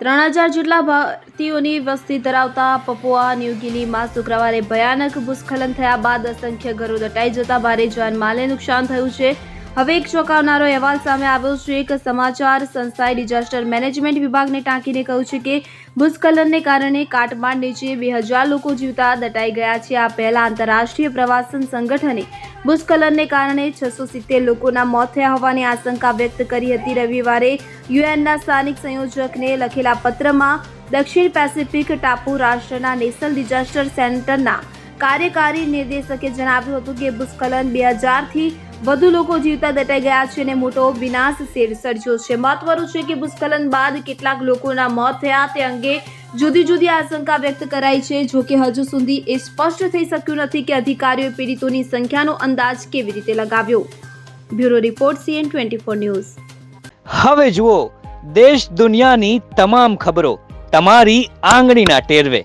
ત્રણ હજાર જેટલા ભારતીયોની વસ્તી ધરાવતા પપુઆ, ન્યૂગિનીમાં શુક્રવારે ભયાનક ભૂસ્ખલન થયા બાદ અસંખ્ય ઘરો દટાઈ જતા ભારે જાનમાલને નુકસાન થયું છે. હવે એક ચોંકાવનારો અહેવાલ સામે આવ્યો છે. એક સમાચાર સંસ્થાએ ડિઝાસ્ટર મેનેજમેન્ટ વિભાગને ટાંકીને કહ્યું છે કે, ભૂસ્ખલનને કારણે કાટમાળ નીચે બે હજાર લોકો જીવતા દટાઈ ગયા છે. આ પહેલા આંતરરાષ્ટ્રીય પ્રવાસન સંગઠને ભૂસ્ખલનને કારણે છસો સિત્તેર લોકોના મોત થયા હોવાની આશંકા વ્યક્ત કરી હતી. રવિવારે યુએનના સ્થાનિક સંયોજકને લખેલા પત્રમાં દક્ષિણ પેસિફિક ટાપુ રાષ્ટ્રના નેશનલ ડિઝાસ્ટર સેન્ટરના કાર્યકારી નિર્દેશકે જણાવ્યું હતું કે ભૂસ્ખલન બે હજારથી વધુ લોકો જીવતા દટાઈ ગયા છે અને મોટો વિનાશ શેર સર્જ્યો છે. મહત્વનું છે કે ભૂસ્ખલન બાદ કેટલાક લોકોના મોત થયા તે અંગે જુદી જુદી આશંકા વ્યક્ત કરાઈ છે. જો કે હજુ સુધી એ સ્પષ્ટ થઈ શક્યું નથી કે અધિકારીઓએ પીડિતોની સંખ્યાનો અંદાજ કેવી રીતે લગાવ્યો. Bureau report CN twenty four news. હવે જુઓ, દેશ દુનિયાની તમામ ખબરો તમારી આંગળીના ટેરવે.